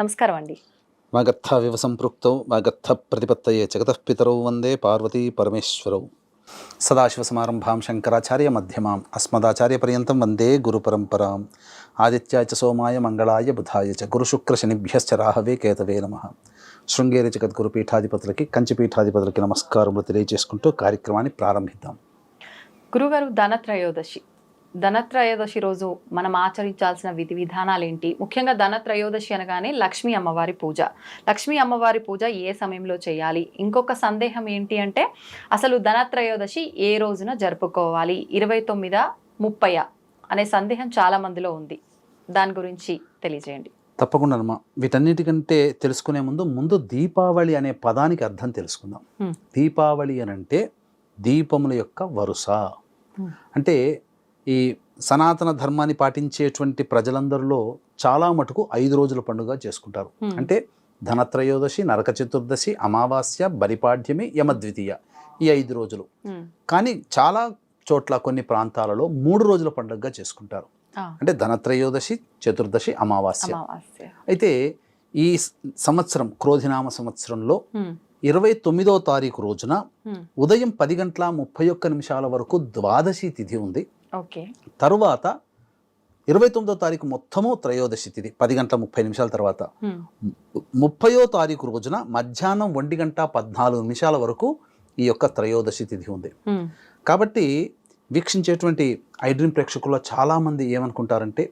నమస్కారం అండి వాగర్థవివ సంపృక్తౌ వాగర్థ ప్రతిపత్తయే జగతః పితరౌ వందే పార్వతీ పరమేశ్వరౌ. సదాశివసమారంభాం శంకరాచార్య మధ్యమాం అస్మదాచార్యపర్యంతం వందే గురుపరంపరాం. ఆదిత్యాయ చ సోమాయ మంగళాయ బుధాయ చ గురుశుక్రశనిభ్యశ్చ రాహవే కేతవే నమ. శృంగేరి జగద్గురు పీఠాధిపతులకి కంచి పీఠాధిపతులకి నమస్కారములు తెలియజేసుకుంటూ కార్యక్రమాన్ని ప్రారంభిద్దాం. గురుగారు ధనత్రయోదశి. ధనత్రయోదశి రోజు మనం ఆచరించాల్సిన విధి విధానాలు ఏంటి ముఖ్యంగా ధనత్రయోదశి అనగానే లక్ష్మీ అమ్మవారి పూజ. లక్ష్మీ అమ్మవారి పూజ ఏ సమయంలో చేయాలి? ఇంకొక సందేహం ఏంటి అంటే అసలు ధనత్రయోదశి ఏ రోజున జరుపుకోవాలి? ఇరవై తొమ్మిదా ముప్పయా అనే సందేహం చాలా మందిలో ఉంది. దాని గురించి తెలియజేయండి. తప్పకుండా అమ్మా. వీటన్నిటికంటే తెలుసుకునే ముందు ముందు దీపావళి అనే పదానికి అర్థం తెలుసుకుందాం. దీపావళి అని అంటే దీపముల యొక్క వరుస. అంటే ఈ సనాతన ధర్మాన్ని పాటించేటువంటి ప్రజలందరిలో చాలా మటుకు ఐదు రోజుల పండుగ చేసుకుంటారు. అంటే ధనత్రయోదశి నరక చతుర్దశి అమావాస్య బలిపాడ్యమి యమద్వితీయ ఈ ఐదు రోజులు. కానీ చాలా చోట్ల కొన్ని ప్రాంతాలలో మూడు రోజుల పండుగగా చేసుకుంటారు. అంటే ధనత్రయోదశి చతుర్దశి అమావాస్య. అయితే ఈ సంవత్సరం క్రోధినామ సంవత్సరంలో ఇరవై తొమ్మిదో తారీఖు రోజున ఉదయం పది గంటల ముప్పై ఒక్క నిమిషాల వరకు ద్వాదశి తిథి ఉంది. తరువాత ఇరవై తొమ్మిదో తారీఖు మొత్తము త్రయోదశి తిథి పది గంటల ముప్పై నిమిషాల తర్వాత. ముప్పయో తారీఖు రోజున మధ్యాహ్నం ఒంటి గంట పద్నాలుగు నిమిషాల వరకు ఈ యొక్క త్రయోదశి తిథి ఉంది. కాబట్టి వీక్షించేటువంటి ఐడ్రీమ్ ప్రేక్షకుల్లో చాలామంది ఏమనుకుంటారంటే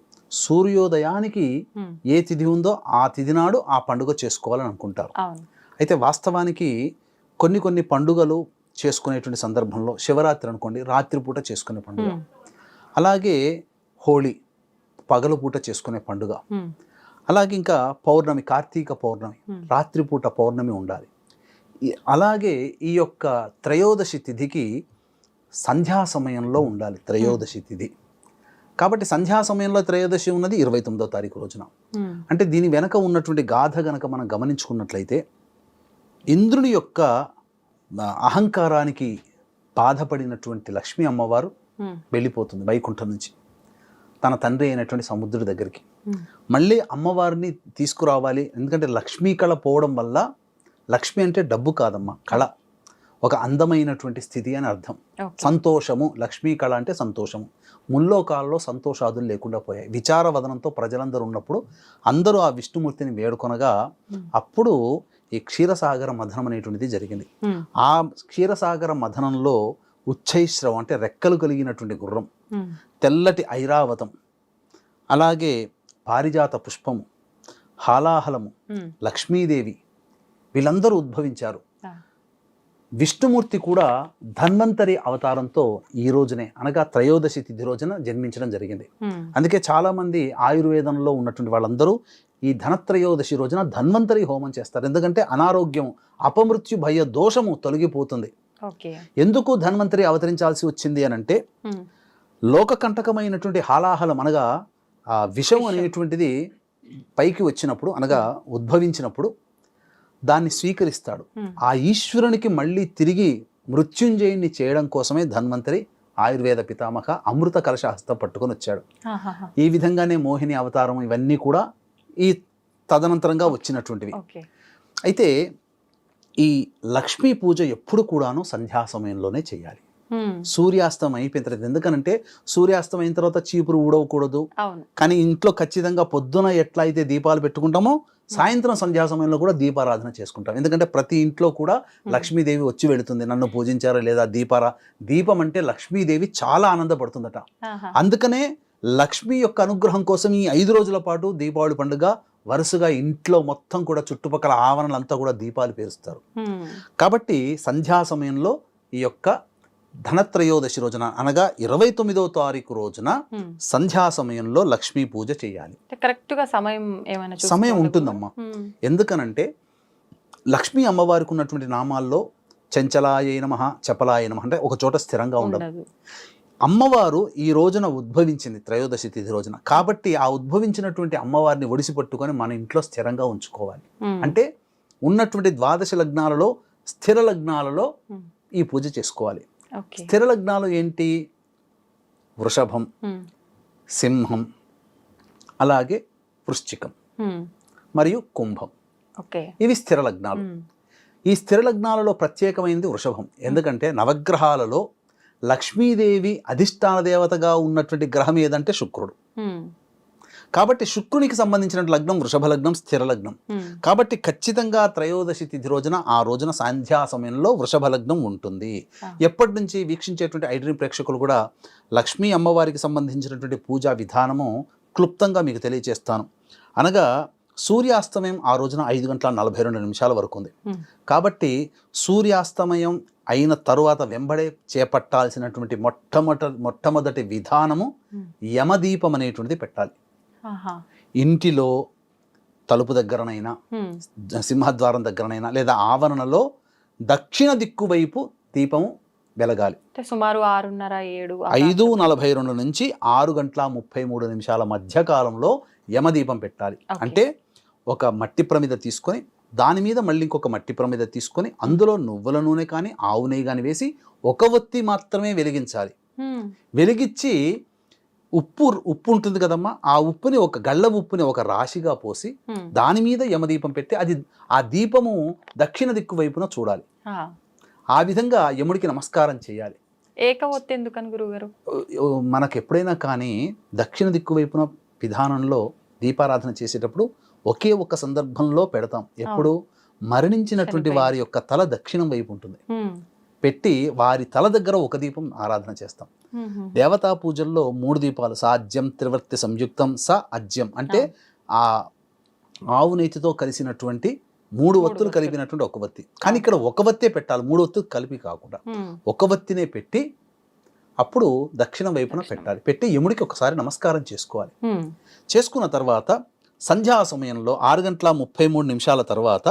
సూర్యోదయానికి ఏ తిథి ఉందో ఆ తిథి నాడు ఆ పండుగ చేసుకోవాలని అనుకుంటారు. అయితే వాస్తవానికి కొన్ని కొన్ని పండుగలు చేసుకునేటువంటి సందర్భంలో శివరాత్రి అనుకోండి రాత్రిపూట చేసుకునే పండుగ. అలాగే హోళీ పగలు పూట చేసుకునే పండుగ. అలాగే ఇంకా పౌర్ణమి కార్తీక పౌర్ణమి రాత్రిపూట పౌర్ణమి ఉండాలి. అలాగే ఈ యొక్క త్రయోదశి తిథికి సంధ్యా సమయంలో ఉండాలి త్రయోదశి తిథి. కాబట్టి సంధ్యా సమయంలో త్రయోదశి ఉన్నది ఇరవై తొమ్మిదో తారీఖు రోజున. అంటే దీని వెనక ఉన్నటువంటి గాథ గనక మనం గమనించుకున్నట్లయితే ఇంద్రుని యొక్క అహంకారానికి బాధపడినటువంటి లక్ష్మీ అమ్మవారు వెళ్ళిపోతుంది వైకుంఠం నుంచి. తన తండ్రి అయినటువంటి సముద్రుడి దగ్గరికి. మళ్ళీ అమ్మవారిని తీసుకురావాలి. ఎందుకంటే లక్ష్మీ కళ పోవడం వల్ల లక్ష్మి అంటే డబ్బు కాదమ్మా కళ. ఒక అందమైనటువంటి స్థితి అని అర్థం. సంతోషము లక్ష్మీ కళ అంటే సంతోషము. ముల్లోకాల్లో సంతోషాదులు లేకుండా పోయాయి. విచారవదనంతో ప్రజలందరూ ఉన్నప్పుడు అందరూ ఆ విష్ణుమూర్తిని వేడుకొనగా అప్పుడు ఈ క్షీరసాగర మథనం అనేటువంటిది జరిగింది. ఆ క్షీరసాగర మథనంలో ఉచ్చైశ్రవం అంటే రెక్కలు కలిగినటువంటి గుర్రం. తెల్లటి ఐరావతం. అలాగే పారిజాత పుష్పము హాలాహలము లక్ష్మీదేవి వీళ్ళందరూ ఉద్భవించారు. విష్ణుమూర్తి కూడా ధన్వంతరి అవతారంతో ఈ రోజునే అనగా త్రయోదశి తిథి రోజున జన్మించడం జరిగింది. అందుకే చాలామంది ఆయుర్వేదంలో ఉన్నటువంటి వాళ్ళందరూ ఈ ధనత్రయోదశి రోజున ధన్వంతరి హోమం చేస్తారు. ఎందుకంటే అనారోగ్యం అపమృత్యు భయ దోషము తొలగిపోతుంది. ఎందుకు ధన్వంతరి అవతరించాల్సి వచ్చింది అని అంటే ఉమ్, లోకకంటకమైనటువంటి హాలాహలం అనగా ఆ విషం. అనేటువంటిది పైకి వచ్చినప్పుడు అనగా ఉద్భవించినప్పుడు దాన్ని స్వీకరిస్తాడు. ఆ ఈశ్వరునికి మళ్ళీ తిరిగి మృత్యుంజయుణ్ణి చేయడం కోసమే ధన్వంతరి ఆయుర్వేద పితామహ అమృత కలశహస్తం పట్టుకొని వచ్చాడు. ఈ విధంగానే మోహిని అవతారం ఇవన్నీ కూడా ఈ తదనంతరంగా వచ్చినటువంటివి. అయితే ఈ లక్ష్మీ పూజ ఎప్పుడు కూడాను సంధ్యా సమయంలోనే చేయాలి సూర్యాస్తం అయిపోయిన తర్వాత ఎందుకనంటే సూర్యాస్తం అయిన తర్వాత చీపురు ఊడవకూడదు. కానీ ఇంట్లో ఖచ్చితంగా పొద్దున ఎట్లా అయితే దీపాలు పెట్టుకుంటామో సాయంత్రం సంధ్యా సమయంలో కూడా దీపారాధన చేసుకుంటాం. ఎందుకంటే ప్రతి ఇంట్లో కూడా లక్ష్మీదేవి వచ్చి వెళుతుంది. నన్ను పూజించారా లేదా దీపారా? దీపం అంటే లక్ష్మీదేవి చాలా ఆనందపడుతుందట. అందుకనే లక్ష్మి యొక్క అనుగ్రహం కోసం ఈ ఐదు రోజుల పాటు దీపావళి పండుగ వరుసగా ఇంట్లో మొత్తం కూడా చుట్టుపక్కల ఆవరణలంతా కూడా దీపాలు పేరుస్తారు. కాబట్టి సంధ్యా సమయంలో ఈ యొక్క ధనత్రయోదశి రోజున అనగా ఇరవై తొమ్మిదవ తారీఖు రోజున. సంధ్యా సమయంలో లక్ష్మీ పూజ చేయాలి. అంటే కరెక్ట్గా సమయం ఏమైనా సమయం ఉంటుందమ్మా. ఎందుకనంటే లక్ష్మీ అమ్మవారికి ఉన్నటువంటి నామాల్లో చంచలాయ నమ చపలాయ నమ అంటే ఒక చోట స్థిరంగా ఉండదు. అమ్మవారు ఈ రోజున ఉద్భవించింది త్రయోదశి తిథి రోజున. కాబట్టి ఆ ఉద్భవించినటువంటి అమ్మవారిని ఒడిసి పట్టుకొని మన ఇంట్లో స్థిరంగా ఉంచుకోవాలి. అంటే ఉన్నటువంటి ద్వాదశ లగ్నాలలో స్థిర లగ్నాలలో ఈ పూజ చేసుకోవాలి. స్థిర లగ్నాలు ఏంటి? వృషభం సింహం అలాగే వృశ్చికం. మరియు కుంభం. ఇవి స్థిర లగ్నాలు. ఈ స్థిర లగ్నాలలో ప్రత్యేకమైనది వృషభం. ఎందుకంటే నవగ్రహాలలో లక్ష్మీదేవి అధిష్టాన దేవతగా ఉన్నటువంటి గ్రహం ఏదంటే శుక్రుడు. కాబట్టి శుక్రునికి సంబంధించిన లగ్నం వృషభ లగ్నం స్థిర లగ్నం. కాబట్టి ఖచ్చితంగా త్రయోదశి తిథి రోజున ఆ రోజున సాంధ్యా సమయంలో వృషభ లగ్నం ఉంటుంది. ఎప్పటి నుంచి వీక్షించేటువంటి ఐడ్రీమ్ ప్రేక్షకులు కూడా లక్ష్మీ అమ్మవారికి సంబంధించినటువంటి పూజా విధానము క్లుప్తంగా మీకు తెలియజేస్తాను అనగా సూర్యాస్తమయం ఆ రోజున ఐదు గంటల నలభై రెండు నిమిషాల వరకు ఉంది. కాబట్టి సూర్యాస్తమయం అయిన తరువాత వెంబడే చేపట్టాల్సినటువంటి మొట్టమొదటి మొట్టమొదటి విధానము. యమదీపం అనేటువంటిది పెట్టాలి. ఇంటిలో తలుపు దగ్గరనైనా. సింహద్వారం దగ్గరనైనా లేదా ఆవరణలో దక్షిణ దిక్కు వైపు దీపము వెలగాలి సుమారు ఆరున్నర ఏడు ఐదు నలభై రెండు నుంచి ఆరు గంటల ముప్పై మూడు నిమిషాల మధ్య కాలంలో యమదీపం పెట్టాలి. అంటే ఒక మట్టి ప్రమిద తీసుకొని దాని మీద మళ్ళీ ఇంకొక మట్టి ప్రమిద తీసుకొని అందులో నువ్వుల నూనె కానీ ఆవు నెయ్యి కానీ వేసి ఒక ఒత్తి మాత్రమే వెలిగించాలి. వెలిగించి ఉప్పు ఉప్పు ఉంటుంది కదమ్మా ఆ ఉప్పుని ఒక గళ్ళ ఉప్పుని ఒక రాశిగా పోసి. దాని మీద యమదీపం పెట్టి అది ఆ దీపము దక్షిణ దిక్కు వైపున చూడాలి ఆ. విధంగా యముడికి నమస్కారం చేయాలి ఎందుకని గురుగారు ఓ, మనకు ఎప్పుడైనా కానీ దక్షిణ దిక్కు వైపున విధానంలో దీపారాధన చేసేటప్పుడు ఒకే ఒక సందర్భంలో పెడతాం ఎప్పుడు మరణించినటువంటి. వారి యొక్క తల దక్షిణం వైపు ఉంటుంది. పెట్టి వారి తల దగ్గర ఒక దీపం ఆరాధన చేస్తాం. దేవతా పూజల్లో మూడు దీపాలు సాధ్యం త్రివర్తి సంయుక్తం స అజ్యం అంటే ఆ ఆవు నెయ్యితో కలిసినటువంటి మూడు ఒత్తులు ఒత్తులు. కలిపినటువంటి ఒక వత్తి కానీ ఇక్కడ ఒక వత్తే పెట్టాలి మూడు ఒత్తులు కలిపి కాకుండా. ఒక వత్తినే పెట్టి అప్పుడు దక్షిణ వైపున. పెట్టాలి పెట్టి యముడికి ఒకసారి నమస్కారం చేసుకోవాలి. చేసుకున్న తర్వాత సంధ్యా సమయంలో ఆరు గంటల ముప్పై మూడు నిమిషాల తర్వాత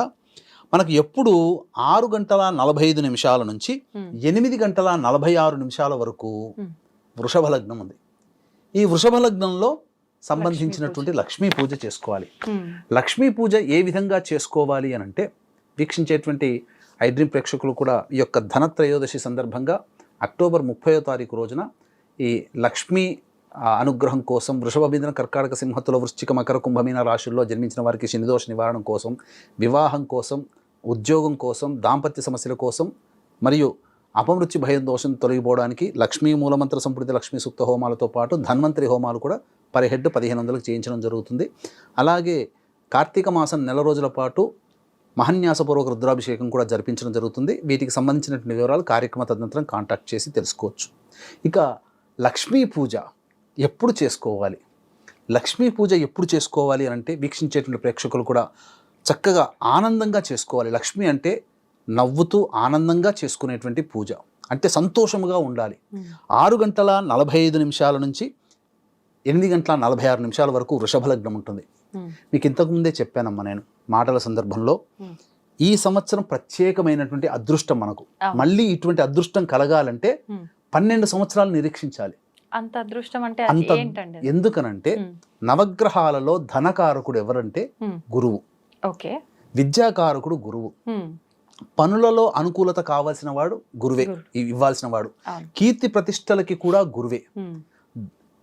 మనకు ఎప్పుడు ఆరు గంటల నలభై ఐదు నిమిషాల నుంచి. ఎనిమిది గంటల నలభై ఆరు నిమిషాల వరకు. వృషభ లగ్నం ఉంది ఈ వృషభ లగ్నంలో సంబంధించినటువంటి లక్ష్మీ పూజ చేసుకోవాలి. లక్ష్మీ పూజ ఏ విధంగా చేసుకోవాలి అని అంటే వీక్షించేటువంటి ఐడ్రీమ్ ప్రేక్షకులు కూడా ఈ యొక్క ధనత్రయోదశి సందర్భంగా అక్టోబర్ ముప్పయో తారీఖు రోజున ఈ లక్ష్మీ అనుగ్రహం కోసం వృషభ కర్కాటక సింహతుల వృశ్చిక మకర కుంభమీన రాశుల్లో జన్మించిన వారికి శనిదోష నివారణ కోసం వివాహం కోసం ఉద్యోగం కోసం దాంపత్య సమస్యల కోసం మరియు అపమృత్యు భయం దోషం తొలగిపోవడానికి లక్ష్మీ మూలమంత్ర సంపృతి లక్ష్మీ సూక్త హోమాలతో పాటు ధన్వంతరి హోమాలు కూడా పర్ హెడ్ పదిహేను వందలకు చేయించడం జరుగుతుంది. అలాగే కార్తీక మాసం నెల రోజుల పాటు మహన్యాసపూర్వక రుద్రాభిషేకం కూడా జరిపించడం జరుగుతుంది. వీటికి సంబంధించినటువంటి వివరాలు కార్యక్రమ తదనంతరం కాంటాక్ట్ చేసి తెలుసుకోవచ్చు. ఇక లక్ష్మీ పూజ. ఎప్పుడు చేసుకోవాలి లక్ష్మీ పూజ ఎప్పుడు చేసుకోవాలి అని అంటే వీక్షించేటువంటి ప్రేక్షకులు కూడా చక్కగా ఆనందంగా చేసుకోవాలి లక్ష్మి అంటే నవ్వుతూ ఆనందంగా చేసుకునేటువంటి పూజ అంటే సంతోషముగా ఉండాలి. ఆరు గంటల నలభై ఐదు నిమిషాల నుంచి ఎనిమిది గంటల నలభై ఆరు నిమిషాల వరకు వృషభ లగ్నం ఉంటుంది. మీకు ఇంతకుముందే చెప్పానమ్మా నేను మాటల సందర్భంలో. ఈ సంవత్సరం ప్రత్యేకమైనటువంటి అదృష్టం మనకు. మళ్ళీ ఇటువంటి అదృష్టం కలగాలంటే. పన్నెండు సంవత్సరాలు నిరీక్షించాలి అంత అదృష్టం అంటే అంత? ఎందుకనంటే. నవగ్రహాలలో ధనకారకుడు ఎవరంటే. గురువు ఓకే విద్యాకారకుడు గురువు. పనులలో అనుకూలత కావాల్సిన వాడు గురువే ఇవ్వాల్సిన వాడు కీర్తి ప్రతిష్టలకి కూడా గురువే.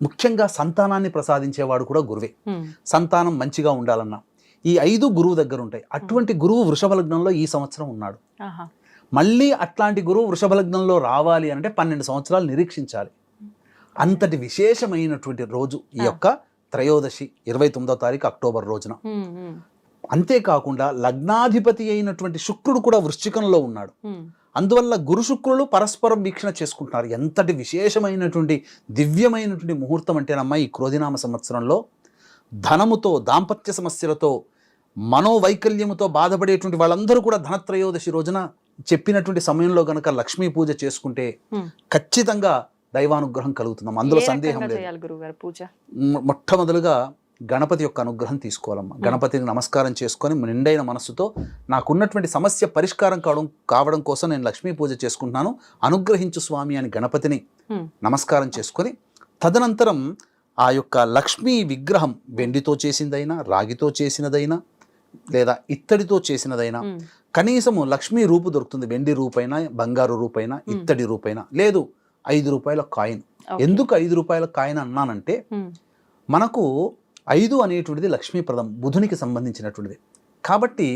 ముఖ్యంగా సంతానాన్ని ప్రసాదించేవాడు కూడా గురువే. సంతానం మంచిగా ఉండాలన్నా ఈ ఐదు గురువు దగ్గర ఉంటాయి అటువంటి గురువు వృషభ లగ్నంలో ఈ సంవత్సరం ఉన్నాడు. మళ్ళీ అట్లాంటి గురువు వృషభ లగ్నంలో రావాలి అంటే పన్నెండు సంవత్సరాలు నిరీక్షించాలి అంతటి విశేషమైనటువంటి రోజు ఈ యొక్క త్రయోదశి ఇరవై తొమ్మిదో తారీఖు అక్టోబర్ రోజున. అంతేకాకుండా లగ్నాధిపతి అయినటువంటి శుక్రుడు కూడా వృశ్చికంలో ఉన్నాడు. అందువల్ల గురు శుక్రులు పరస్పరం వీక్షణ చేసుకుంటున్నారు ఎంతటి విశేషమైనటువంటి దివ్యమైనటువంటి ముహూర్తం అంటేనమ్మా ఈ క్రోధినామ సంవత్సరంలో ధనముతో దాంపత్య సమస్యలతో మనోవైకల్యముతో బాధపడేటువంటి వాళ్ళందరూ కూడా ధనత్రయోదశి రోజున చెప్పినటువంటి సమయంలో గనక లక్ష్మీ పూజ చేసుకుంటే. ఖచ్చితంగా దైవానుగ్రహం కలుగుతుందమ్మా. అందులో సందేహం లేదు. మొట్టమొదలుగా గణపతి యొక్క అనుగ్రహం తీసుకోవాలమ్మా. గణపతిని నమస్కారం చేసుకొని నిండైన మనస్సుతో నాకున్నటువంటి సమస్య పరిష్కారం కావడం కావడం కోసం నేను లక్ష్మీ పూజ చేసుకుంటున్నాను. అనుగ్రహించు స్వామి అని గణపతిని. నమస్కారం చేసుకొని తదనంతరం ఆ యొక్క లక్ష్మీ విగ్రహం వెండితో చేసిందైనా రాగితో చేసినదైనా లేదా ఇత్తడితో చేసినదైనా. కనీసము లక్ష్మీ రూపు దొరుకుతుంది. వెండి రూపైనా బంగారు రూపైనా ఇత్తడి రూపైనా. లేదు ఐదు రూపాయల కాయిన్. ఎందుకు ఐదు రూపాయల కాయిన్ అన్నానంటే. మనకు ఐదు అనేటువంటిది లక్ష్మీప్రదం బుధునికి సంబంధించినటువంటిది. కాబట్టి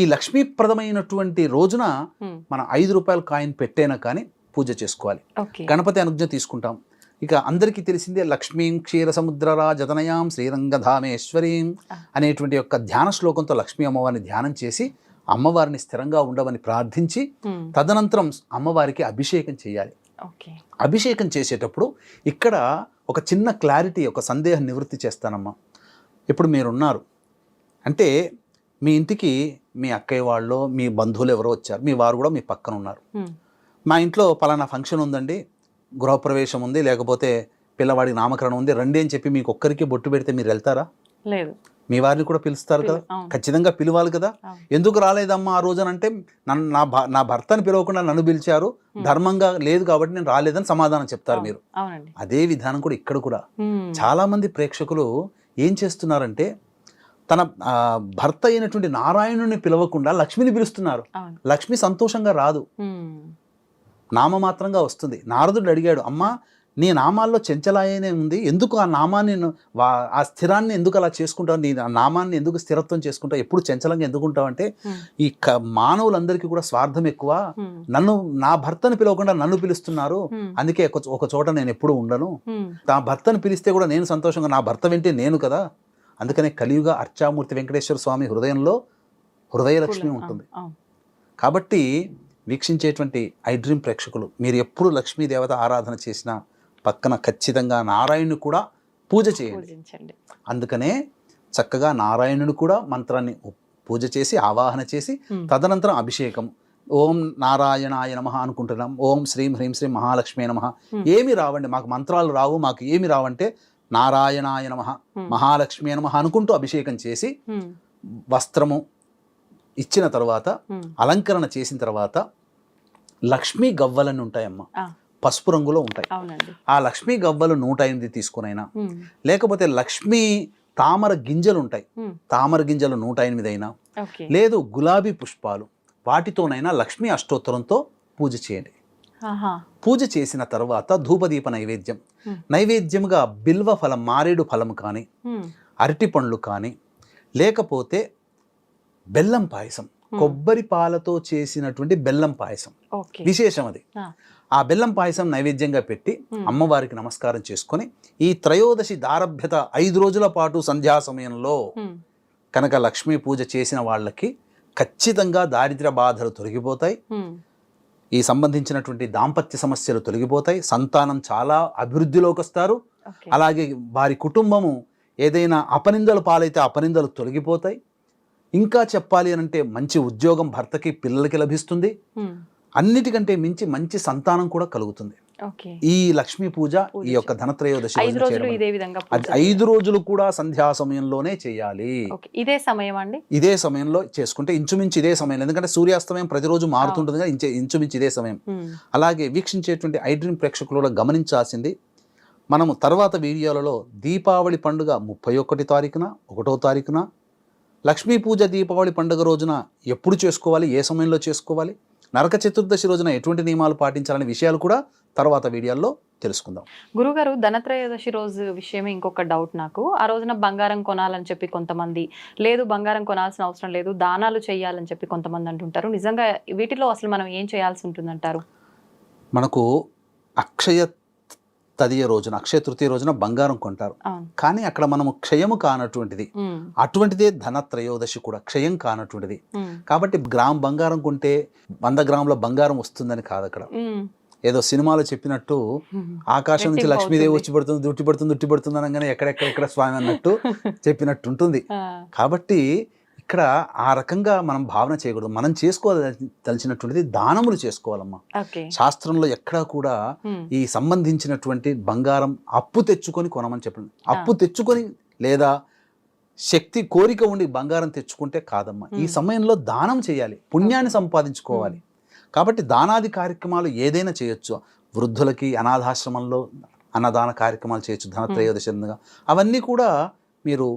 ఈ లక్ష్మీప్రదమైనటువంటి రోజున మనం ఐదు రూపాయల కాయిన్ పెట్టేనా కానీ పూజ చేసుకోవాలి. గణపతి అనుజ్ఞ తీసుకుంటాం. ఇక అందరికీ తెలిసిందే లక్ష్మీం క్షీర సముద్రరా జతనయాం శ్రీరంగధామేశ్వరీం. అనేటువంటి యొక్క ధ్యాన శ్లోకంతో లక్ష్మీ అమ్మవారిని ధ్యానం చేసి అమ్మవారిని స్థిరంగా ఉండమని ప్రార్థించి తదనంతరం అమ్మవారికి అభిషేకం చేయాలి. అభిషేకం చేసేటప్పుడు ఇక్కడ ఒక చిన్న క్లారిటీ ఒక సందేహం నివృత్తి చేస్తానమ్మా. ఇప్పుడు మీరున్నారు. అంటే మీ ఇంటికి మీ అక్కయ్య వాళ్ళు మీ బంధువులు ఎవరో వచ్చారు. మీ వారు కూడా మీ పక్కన ఉన్నారు. మా ఇంట్లో పలానా ఫంక్షన్ ఉందండి. గృహప్రవేశం ఉంది లేకపోతే పిల్లవాడికి నామకరణం ఉంది. రండి అని చెప్పి మీకు ఒక్కరికి బొట్టు పెడితే మీరు వెళ్తారా? లేదు. మీ వారిని కూడా పిలుస్తారు కదా? ఖచ్చితంగా పిలవాలి కదా. ఎందుకు రాలేదమ్మా ఆ రోజునంటే నన్ను నా భ- నా భర్తను పిలవకుండా నన్ను పిలిచారు. ధర్మంగా లేదు కాబట్టి నేను రాలేదని సమాధానం చెప్తారు మీరు. అదే విధానం కూడా ఇక్కడ కూడా. చాలా మంది ప్రేక్షకులు ఏం చేస్తున్నారంటే తన భర్త అయినటువంటి నారాయణుని పిలవకుండా లక్ష్మిని పిలుస్తున్నారు. లక్ష్మి సంతోషంగా రాదు. నామమాత్రంగా వస్తుంది. నారదుడు అడిగాడు అమ్మా నీ నామాల్లో చెంచలాయనే ఉంది. ఎందుకు ఆ నామాన్ని ఆ స్థిరాన్ని ఎందుకు అలా చేసుకుంటావు? నీ ఆ నామాన్ని ఎందుకు స్థిరత్వం చేసుకుంటావు? ఎప్పుడు చంచలంగా ఎందుకు ఉంటావు అంటే ఈ క- మానవులందరికీ కూడా స్వార్థం ఎక్కువ. నన్ను నా భర్తను పిలవకుండా నన్ను పిలుస్తున్నారు. అందుకే ఒక చోట నేను ఎప్పుడు ఉండను. నా భర్తను పిలిస్తే కూడా నేను సంతోషంగా నా భర్త వింటే నేను కదా. అందుకనే కలియుగ అర్చామూర్తి వెంకటేశ్వర స్వామి హృదయంలో హృదయలక్ష్మి ఉంటుంది. కాబట్టి వీక్షించేటువంటి ఐ డ్రీమ్ ప్రేక్షకులు మీరు ఎప్పుడు లక్ష్మీ దేవత ఆరాధన చేసినా పక్కన ఖచ్చితంగా నారాయణుని కూడా పూజ చేయండి. అందుకనే చక్కగా నారాయణుని కూడా మంత్రాన్ని పూజ చేసి ఆవాహన చేసి తదనంతరం అభిషేకం. ఓం నారాయణాయ నమ అనుకుంటున్నాం. ఓం శ్రీం హ్రీం శ్రీం మహాలక్ష్మి నమ. ఏమి రావండి. మాకు మంత్రాలు రావు. మాకు ఏమి రావంటే నారాయణాయ నమ మహాలక్ష్మి నమ అనుకుంటూ అభిషేకం చేసి వస్త్రము ఇచ్చిన తర్వాత అలంకరణ చేసిన తర్వాత లక్ష్మీ గవ్వలని ఉంటాయమ్మ పసుపు రంగులో ఉంటాయి. ఆ లక్ష్మీ గవ్వలు నూట ఎనిమిది తీసుకునైనా లేకపోతే లక్ష్మీ తామర గింజలు ఉంటాయి. తామర గింజలు నూట ఎనిమిది అయినా లేదు గులాబీ పుష్పాలు వాటితోనైనా లక్ష్మీ అష్టోత్తరంతో పూజ చేయండి. పూజ చేసిన తర్వాత ధూపదీప నైవేద్యం. నైవేద్యముగా బిల్వ ఫలం మారేడు ఫలం కానీ అరటి పండ్లు కానీ లేకపోతే బెల్లం పాయసం కొబ్బరి పాలతో చేసినటువంటి బెల్లం పాయసం. విశేషం అది. ఆ. బెల్లం పాయసం నైవేద్యంగా పెట్టి. అమ్మవారికి నమస్కారం చేసుకొని ఈ త్రయోదశి దారభ్యత ఐదు రోజుల పాటు సంధ్యా సమయంలో కనుక లక్ష్మీ పూజ చేసిన వాళ్ళకి ఖచ్చితంగా దారిద్ర్య బాధలు తొలగిపోతాయి. ఈ సంబంధించినటువంటి దాంపత్య సమస్యలు తొలగిపోతాయి. సంతానం చాలా అభివృద్ధిలోకి వస్తారు. అలాగే వారి కుటుంబము ఏదైనా అపనిందలు పాలైతే అపనిందలు తొలగిపోతాయి. ఇంకా చెప్పాలి అంటే మంచి ఉద్యోగం భర్తకి పిల్లలకి లభిస్తుంది. అన్నిటికంటే మించి మంచి సంతానం కూడా కలుగుతుంది. ఈ లక్ష్మీ పూజ ఈ యొక్క ధనత్రయోదశి ఐదు రోజులు కూడా సంధ్యా సమయంలోనే చేయాలి. ఇదే సమయం అండి? ఇదే సమయంలో చేసుకుంటే ఇంచుమించు ఇదే సమయంలో ఎందుకంటే సూర్యాస్తమయం ప్రతిరోజు మారుతుంటుంది కదా ఇంచే- ఇంచుమించు ఇదే సమయం. అలాగే వీక్షించేటువంటి ఐ డ్రీమ్ ప్రేక్షకులు కూడా గమనించాల్సింది మనము తర్వాత వీడియోలలో దీపావళి పండుగ ముప్పై ఒకటి తారీఖున ఒకటో తారీఖున లక్ష్మీ పూజ దీపావళి పండుగ రోజున ఎప్పుడు చేసుకోవాలి ఏ సమయంలో చేసుకోవాలి నరక చతుర్దశి రోజున ఎటువంటి నియమాలు పాటించాలనే విషయాలు కూడా తర్వాత వీడియోల్లో తెలుసుకుందాం. గురుగారు ధనత్రయోదశి రోజు విషయమే ఇంకొక డౌట్ నాకు. ఆ రోజున బంగారం కొనాలని చెప్పి కొంతమంది లేదు బంగారం కొనాల్సిన అవసరం లేదు దానాలు చేయాలని చెప్పి కొంతమంది అంటుంటారు. నిజంగా వీటిలో అసలు మనం ఏం చేయాల్సి ఉంటుందంటారు? మనకు అక్షయ తదియ రోజున అక్షయ తృతీయ రోజున బంగారం కొంటారు. కానీ అక్కడ మనము క్షయము కానటువంటిది. అటువంటిదే ధన త్రయోదశి కూడా క్షయం కానటువంటిది. కాబట్టి గ్రామ్ బంగారం కొంటే వంద గ్రాముల బంగారం వస్తుందని కాదు అక్కడ. ఏదో సినిమాలో చెప్పినట్టు. ఆకాశం నుంచి లక్ష్మీదేవి. వచ్చి పడుతుంది దుట్టి పడుతుంది దుట్టి పడుతుంది అనగానే ఎక్కడెక్కడెక్కడ స్వామి అన్నట్టు చెప్పినట్టు ఉంటుంది కాబట్టి ఇక్కడ ఆ రకంగా మనం భావన చేయకూడదు. మనం చేసుకోదలిచినటువంటిది దానములు చేసుకోవాలమ్మా. శాస్త్రంలో ఎక్కడా కూడా ఈ సంబంధించినటువంటి బంగారం అప్పు తెచ్చుకొని కొనమని చెప్పండి. అప్పు తెచ్చుకొని లేదా శక్తి కోరిక ఉండి బంగారం తెచ్చుకుంటే కాదమ్మా. ఈ. సమయంలో దానం చేయాలి. పుణ్యాన్ని సంపాదించుకోవాలి. కాబట్టి దానాది కార్యక్రమాలు ఏదైనా చేయొచ్చు. వృద్ధులకి అనాథాశ్రమంలో అన్నదాన కార్యక్రమాలు చేయొచ్చు. ధనత్రయోదశంగా అవన్నీ కూడా మీరు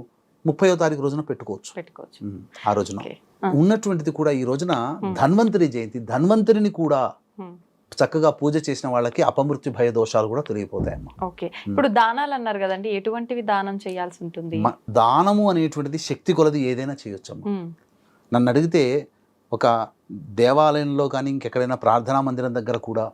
ముప్పయో తారీఖు రోజున పెట్టుకోవచ్చు. ఆ రోజున. ఉన్నటువంటిది కూడా ఈ రోజున. ధన్వంతరి జయంతి. ధన్వంతరిని కూడా చక్కగా పూజ చేసిన వాళ్ళకి అపమృత్యు భయ దోషాలు కూడా తొలగిపోతాయమ్మా. ఓకే. ఇప్పుడు దానాలు అన్నారు కదండి ఎటువంటివి దానం చేయాల్సి ఉంటుంది? దానము అనేటువంటిది శక్తి కొలది ఏదైనా చేయొచ్చమ్మా. నన్ను అడిగితే ఒక దేవాలయంలో కానీ ఇంకెక్కడైనా ప్రార్థనా మందిరం దగ్గర కూడా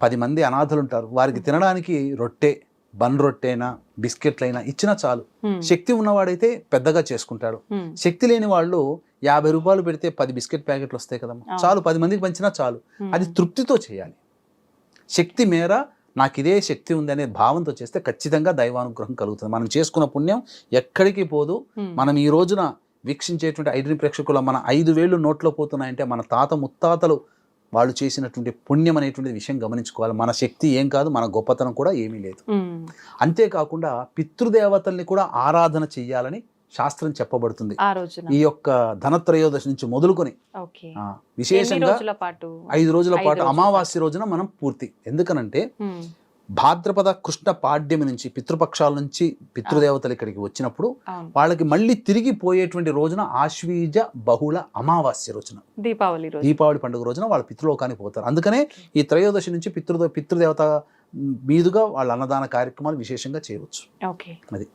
పది మంది అనాథలు ఉంటారు. వారికి తినడానికి రొట్టె బన్ రొట్టెనా బిస్కెట్లైనా ఇచ్చినా చాలు. శక్తి ఉన్నవాడైతే పెద్దగా చేసుకుంటాడు. శక్తి లేని వాళ్ళు యాభై రూపాయలు పెడితే పది బిస్కెట్ ప్యాకెట్లు వస్తాయి కదమ్మా. చాలు పది మందికి పంచినా చాలు. అది తృప్తితో చేయాలి. శక్తి మేర నాకు ఇదే శక్తి ఉంది అనే భావంతో చేస్తే ఖచ్చితంగా దైవానుగ్రహం కలుగుతుంది. మనం చేసుకున్న పుణ్యం ఎక్కడికి పోదు. మనం ఈ రోజున వీక్షించేటువంటి ఐదు ప్రేక్షకుల మన ఐదు వేళ్ళు నోట్లో పోతున్నాయంటే మన తాత ముత్తాతలు వాళ్ళు చేసినటువంటి పుణ్యం అనేటువంటి విషయం గమనించుకోవాలి. మన శక్తి ఏం కాదు మన గొప్పతనం కూడా ఏమీ లేదు. అంతేకాకుండా పితృదేవతల్ని కూడా ఆరాధన చెయ్యాలని శాస్త్రం చెప్పబడుతుంది. ఈ యొక్క ధనత్రయోదశి నుంచి మొదలుకొని విశేషంగా ఐదు రోజుల పాటు అమావాస్య రోజున మనం పూర్తి. ఎందుకనంటే భాద్రపద కృష్ణ పాడ్యమి నుంచి పితృపక్షాల నుంచి పితృదేవతలు ఇక్కడికి వచ్చినప్పుడు వాళ్ళకి మళ్ళీ తిరిగి పోయేటువంటి రోజున ఆశ్వీజ బహుళ అమావాస్య రోజున. దీపావళి దీపావళి పండుగ రోజున వాళ్ళు పితృలోకానికి పోతారు. అందుకనే ఈ త్రయోదశి నుంచి పితృ పితృదేవత మీదుగా వాళ్ళ అన్నదాన కార్యక్రమాలు విశేషంగా చేయవచ్చు. ఓకే. అది.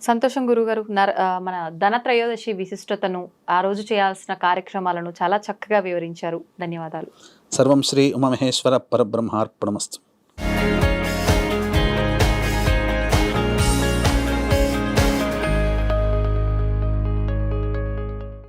సంతోషం గురుగారు నర మన ధనత్రయోదశి విశిష్టతను ఆ రోజు చేయాల్సిన కార్యక్రమాలను చాలా చక్కగా వివరించారు. ధన్యవాదాలు. సర్వం శ్రీ ఉమమహేశ్వర పరబ్రహ్మార్పణమస్తు.